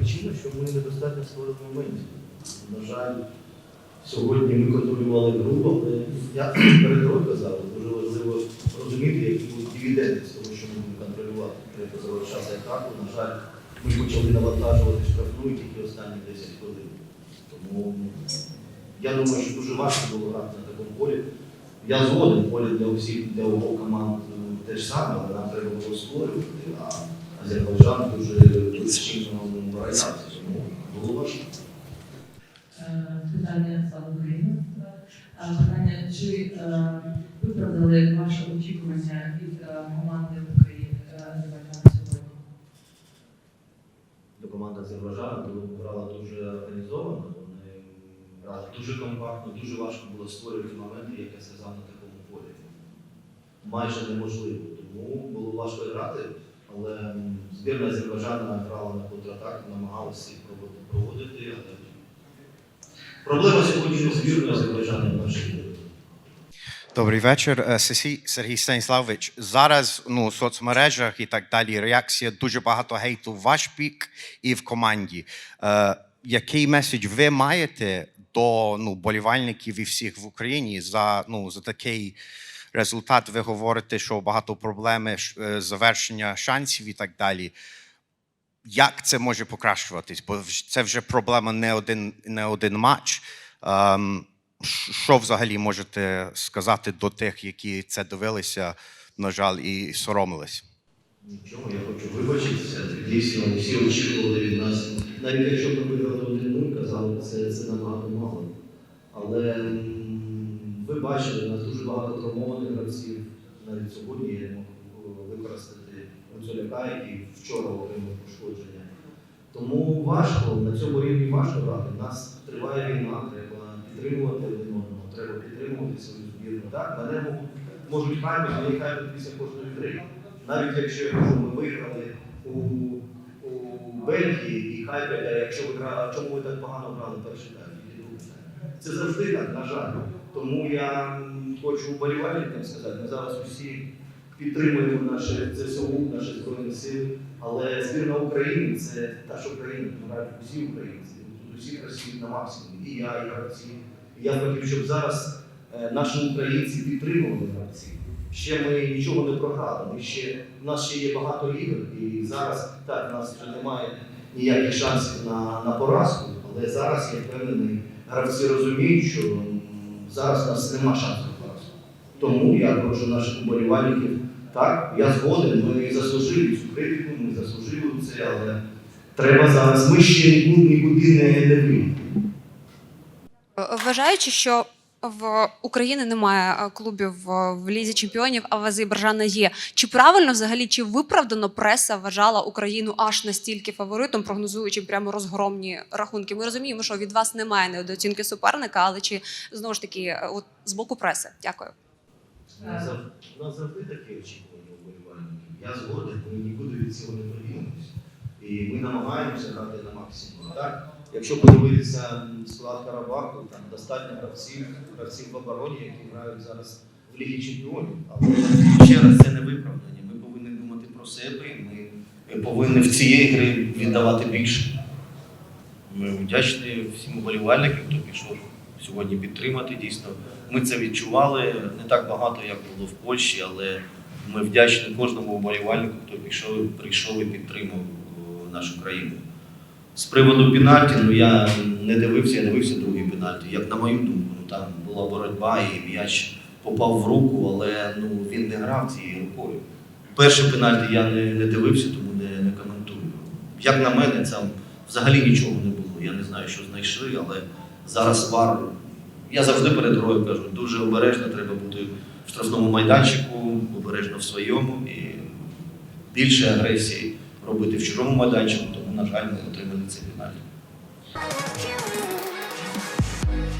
причина, що ми недостатньо створили моментів. На жаль, сьогодні ми контролювали гру, але я перед грою казав, дуже важливо розуміти, які будуть дивіденди з того, що ми будемо контролювати. Треба завершати атаку. На жаль, ми почали навантажувати штрафну і тільки останні 10 хвилин. Тому я думаю, що дуже важко було грати на такому полі. Я згоден, поле для усіх, для обох команд е, те ж саме, але нам треба було створювати, Азербайджан дуже дуже чимно тому було важко. Е, питання Україні. Е, Питання, чи е, виправдали ваше очікування від команди України Азербайджану сьогодні? До команди Азербайджану грала дуже організовано, вони грали дуже компактно, дуже важко було створювати моменти, як я сказав, на такому полі. Майже неможливо. Тому було важко грати, але збірна Азербайджану грала на контратаку, намагалася проводити, але проблема сьогодні не збірної Азербайджану, а нашої гри. Добрий вечір, Е, Сергій Станіславович. Зараз ну, у соцмережах і так далі реакція дуже багато гейту в ваш бік і в команді. Е, який меседж ви маєте до ну, болівальників і всіх в Україні за, ну, за такий результат? Ви говорите, що багато проблеми е, завершення шансів і так далі. Як це може покращуватись? Бо це вже проблема не один, не один матч. Ем, Що взагалі можете сказати до тих, які це дивилися, на жаль, і соромились? Нічого, я хочу вибачитися. Дійсно, всі очікували від нас. Навіть якщо ми виграли 1-0, казали, це, це набагато мало. Але ви бачили, у нас дуже багато травмованих гравців. Навіть сьогодні я мог е, використати Гуцуляка, який вчора отримав пошкодження. Тому важко, на цьому рівні важко грати. У нас триває війна, треба підтримувати один одного, треба підтримувати свою збірну. Так, мене можуть, хайпити, але хайпити після кожної гри. Навіть якщо я кажу, ми виграли у, у Бельгії і хайпять, а якщо ви грали, чому ви так погано грали перший тайм, тільки другий тайм? Це завжди так, на жаль. Тому я хочу вболівальникам сказати, ми зараз усі підтримуємо наше ЗСУ, наші Збройні Сили, але збірна України це та ж Україна, усі українці, тут усі працюють на максимум. І я, і гравці. Я хотів, щоб зараз е, наші українці підтримували гравців. Ще ми нічого не програли. Ще, у нас ще є багато ігор, і зараз так, у нас вже немає ніяких шансів на, на поразку, але зараз я впевнений, гравці розуміють, що зараз у нас нема шансу поразку. Тому я прошу наших вболівальників, так, я згоден, ми заслужили цю критику, ми заслужили це, але треба зараз. Ми ще нікуди не, дивимо. Вважаючи, що в України немає е, клубів в, в лізі чемпіонів, а в Азербайджана є. Чи правильно взагалі чи виправдано преса вважала Україну аж настільки фаворитом, прогнозуючи прямо розгромні рахунки? Ми розуміємо, що від вас немає недооцінки суперника, але чи знову ж таки, е, от з боку преси? Дякую. Нас завжди такі очікування вболівальників. Я згоден, ми нікуди від цього не поділимося. І ми намагаємося грати на максимум. Так? Якщо подивитися склад Карабаху, там достатньо гравців, гравців в обороні, які грають зараз в Лігі Чемпіонів. Але ще раз це не виправдання. Ми повинні думати про себе, і ми повинні в цієї гри віддавати більше. Ми вдячні всім уболівальникам, хто пішов сьогодні підтримати. Дійсно, ми це відчували не так багато, як було в Польщі, але ми вдячні кожному уболівальнику, хто пішов, прийшов і підтримав нашу країну. З приводу пенальті, ну я не дивився, я дивився другий пенальті. Як на мою думку, ну там була боротьба і м'яч попав в руку, але ну він не грав цією рукою. Перший пенальті я не, не дивився, тому не, не коментую. Як на мене, там взагалі нічого не було. Я не знаю, що знайшли, але зараз вар. Я завжди перед грою кажу, дуже обережно треба бути в штрафному майданчику, обережно в своєму і більше агресії робити в чужому майданчику, на жаль, ми отримали love you.